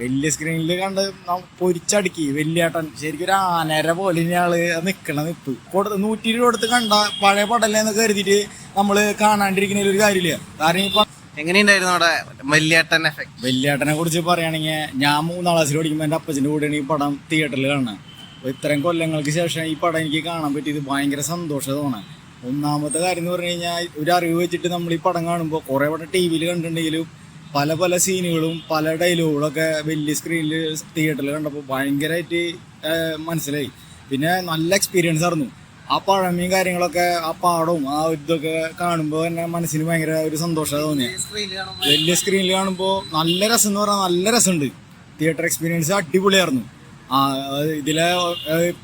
വലിയ സ്ക്രീനിൽ കണ്ട് പൊരിച്ചടുക്കി പൊരിച്ചടുക്കി വലിയേട്ടൻ. ശരിക്കും ഒരു ആനര പോലെ ഇയാൾ നിക്കണ നിപ്പ്. കൊടുത്ത് നൂറ്റി ഇരുപത് കൊടുത്ത് കണ്ട പഴയ പടല്ലേ എന്ന് കരുതിയിട്ട് നമ്മൾ കാണാണ്ടിരിക്കുന്നതിൽ ഒരു കാര്യമില്ല. കാരണം ഇപ്പൊ എങ്ങനെയുണ്ടായിരുന്നു അവിടെ വലിയേട്ടൻ എഫക്ട് വലിയേട്ടനെ കുറിച്ച് പറയുകയാണെങ്കിൽ ഞാൻ മൂന്നാം ക്ലാസ്സിൽ പഠിക്കുമ്പോൾ എന്റെ അപ്പച്ചന്റെ കൂടെയാണ് ഈ പടം തിയേറ്ററിൽ കാണുന്നത്. അപ്പോൾ ഇത്രയും കൊല്ലങ്ങൾക്ക് ശേഷം ഈ പടം എനിക്ക് കാണാൻ പറ്റിയത് ഭയങ്കര സന്തോഷം തോന്നാൻ ഒന്നാമത്തെ കാര്യം എന്ന് പറഞ്ഞു കഴിഞ്ഞാൽ ഒരു അറിവ് വെച്ചിട്ട് നമ്മൾ ഈ പടം കാണുമ്പോൾ കുറേ പടം ടി വിയിൽ കണ്ടിട്ടുണ്ടെങ്കിലും പല പല സീനുകളും പല ഡയലോഗുകളൊക്കെ വലിയ സ്ക്രീനിൽ തിയേറ്ററിൽ കണ്ടപ്പോൾ ഭയങ്കരമായിട്ട് മനസ്സിലായി. പിന്നെ നല്ല എക്സ്പീരിയൻസ് ആയിരുന്നു. ആ പഴമയും കാര്യങ്ങളൊക്കെ ആ പാടവും ആ ഇതൊക്കെ കാണുമ്പോൾ തന്നെ മനസ്സിന് ഭയങ്കര ഒരു സന്തോഷം തോന്നിയത് വലിയ സ്ക്രീനിൽ കാണുമ്പോൾ നല്ല രസം എന്ന് പറഞ്ഞാൽ നല്ല രസമുണ്ട്. തിയേറ്റർ എക്സ്പീരിയൻസ് അടിപൊളിയായിരുന്നു. ആ ഇതിലെ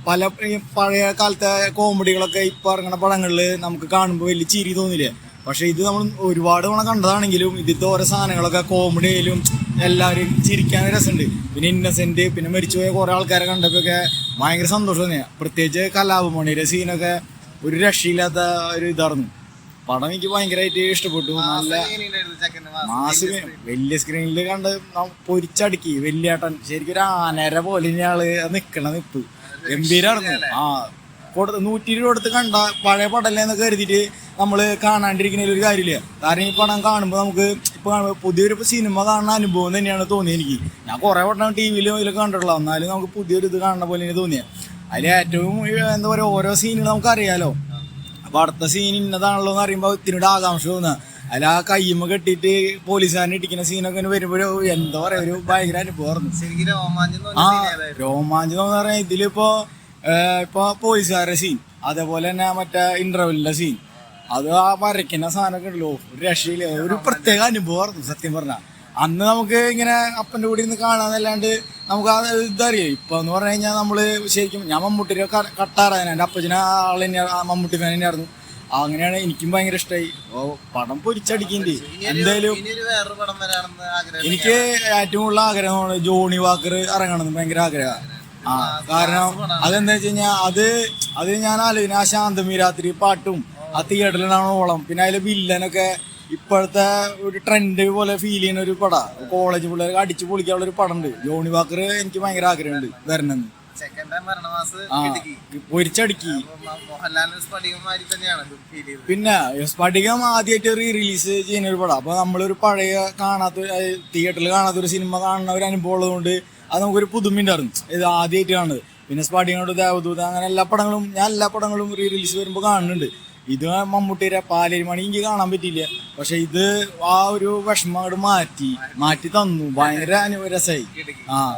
പല പഴയ കാലത്തെ കോമഡികളൊക്കെ ഇപ്പം ഇറങ്ങുന്ന പടങ്ങളിൽ നമുക്ക് കാണുമ്പോൾ വലിയ ചിരി തോന്നില്ല? പക്ഷെ ഇത് നമ്മൾ ഒരുപാട് തവണ കണ്ടതാണെങ്കിലും ഇതിലത്തെ ഓരോ സാധനങ്ങളൊക്കെ കോമഡി ആയാലും എല്ലാവരും ചിരിക്കാൻ രസമുണ്ട്. പിന്നെ ഇന്നസെന്റ് പിന്നെ മരിച്ചുപോയ കുറേ ആൾക്കാരെ കണ്ടപ്പോഴൊക്കെ ഭയങ്കര സന്തോഷം തന്നെയാണ് പ്രത്യേകിച്ച് കലാപമണിയുടെ സീനൊക്കെ ഒരു രക്ഷയില്ലാത്ത ഒരു ഇതായിരുന്നു. പടം എനിക്ക് ഭയങ്കരമായിട്ട് ഇഷ്ടപ്പെട്ടു. നല്ല മാസ് വലിയ സ്ക്രീനിൽ കണ്ട് പൊരിച്ചടുക്കി. വലിയ വലിയേട്ടൻ ശരിക്കും ഒരു ആനര പോലെ ആൾ നിക്കണ നിപ്പ്. ഗംഭീരായിരുന്നു. ആ കൊടുത്ത് നൂറ്റി ഇരുപത് കൊടുത്ത് കണ്ട പഴയ പടല്ലേന്ന് കരുതിയിട്ട് നമ്മൾ കാണാണ്ടിരിക്കുന്നതിൽ ഒരു കാര്യമില്ല. കാരണം ഈ പടം കാണുമ്പോൾ നമുക്ക് ഇപ്പൊ കാണുമ്പോ പുതിയൊരു സിനിമ കാണുന്ന അനുഭവം തന്നെയാണ് തോന്നിയത് എനിക്ക്. ഞാൻ കുറേ പടം ടി വിയിലും ഇതിലൊക്കെ കണ്ടിട്ടുള്ള എന്നാലും നമുക്ക് പുതിയൊരു ഇത് കാണുന്ന പോലെ എനിക്ക് തോന്നിയത് അതിൽ ഏറ്റവും എന്താ പറയുക ഓരോ സീനുകൾ നമുക്ക് അറിയാലോ അപ്പൊ അടുത്ത സീൻ ഇന്നതാണല്ലോ എന്ന് അറിയുമ്പോൾ ഇത്തിരി ആകാംക്ഷ തോന്നുക അതിൽ ആ കയ്യുമ്മ കെട്ടിയിട്ട് പോലീസുകാരനെ ഇടിക്കുന്ന സീനൊക്കെ വരുമ്പോഴോ എന്താ പറയാ ഒരു ഭയങ്കര അനുഭവമായിരുന്നു ആ രോമാഞ്ചം എന്ന് പറഞ്ഞാൽ ഇതിലിപ്പോ ഇപ്പോൾ ഇപ്പൊ പോലീസുകാരുടെ സീൻ അതേപോലെ തന്നെ മറ്റേ ഇന്റർവെല്ലിന്റെ സീൻ അത് ആ വരയ്ക്കുന്ന സാധനമൊക്കെ ഉണ്ടല്ലോ. ഒരു രക്ഷയില്ല. ഒരു പ്രത്യേക അനുഭവമായിരുന്നു സത്യം പറഞ്ഞാൽ അന്ന് നമുക്ക് ഇങ്ങനെ അപ്പന്റെ കൂടെ നിന്ന് കാണാന്നല്ലാണ്ട് നമുക്ക് ആ ഇതറിയാം? ഇപ്പൊ എന്ന് പറഞ്ഞു കഴിഞ്ഞാൽ നമ്മൾ ശരിക്കും ഞാൻ മമ്മൂട്ടിയുടെ കട്ടാറായിരുന്നു എന്റെ അപ്പച്ചന ആൾ തന്നെയാണ് ആ മമ്മൂട്ടി ഫാൻ തന്നെയായിരുന്നു. അങ്ങനെയാണ് എനിക്കും ഭയങ്കര ഇഷ്ടമായി ഓ പടം പൊരിച്ചടിക്കേണ്ടി. എന്തായാലും എനിക്ക് ഏറ്റവും കൂടുതൽ ആഗ്രഹമാണ് ജോണി വാക്കർ ഇറങ്ങണമെന്ന് ഭയങ്കര ആഗ്രഹമാണ് ആ കാരണം അതെന്താ വെച്ച് കഴിഞ്ഞാൽ അത് അത് ഞാൻ ആലോചന ആ ശാന്തമി രാത്രി പാട്ടും ആ തിയേറ്ററിലാണ് ഓളം. പിന്നെ അതിലെ വില്ലനൊക്കെ ഇപ്പോഴത്തെ ഒരു ട്രെൻഡ് പോലെ ഫീൽ ചെയ്യുന്ന ഒരു പടം. കോളേജ് പിള്ളേർ അടിച്ചു പൊളിക്കാനുള്ള ഒരു പടം ഉണ്ട് ജോണി വാക്കർ എനിക്ക് ഭയങ്കര ആഗ്രഹമുണ്ട് വരണമെന്ന്. പൊരിച്ചടുക്കി പിന്നെ സ്ഫടികം ആദ്യമായിട്ട് റീ റിലീസ് ചെയ്യുന്ന ഒരു പടം. അപ്പൊ നമ്മളൊരു പഴയ കാണാത്ത തിയേറ്ററിൽ കാണാത്ത ഒരു സിനിമ കാണുന്ന ഒരു അനുഭവം ഉള്ളതുകൊണ്ട് അത് നമുക്കൊരു പുതുമയുണ്ടായിരുന്നു ഇത് ആദ്യമായിട്ട് കാണുന്നത്. പിന്നെ സ്ഫടികനോട് ദേവദൂത അങ്ങനെ എല്ലാ പടങ്ങളും ഞാൻ എല്ലാ പടങ്ങളും റീ റിലീസ് വരുമ്പോൾ കാണുന്നുണ്ട്. ഇത് മമ്മൂട്ടിയുടെ പാലേരി മണി എനിക്ക് കാണാൻ പറ്റിയില്ല. പക്ഷെ ഇത് ആ ഒരു വിഷമം മാറ്റി മാറ്റി തന്നു. ഭയങ്കര രസമായി ആ.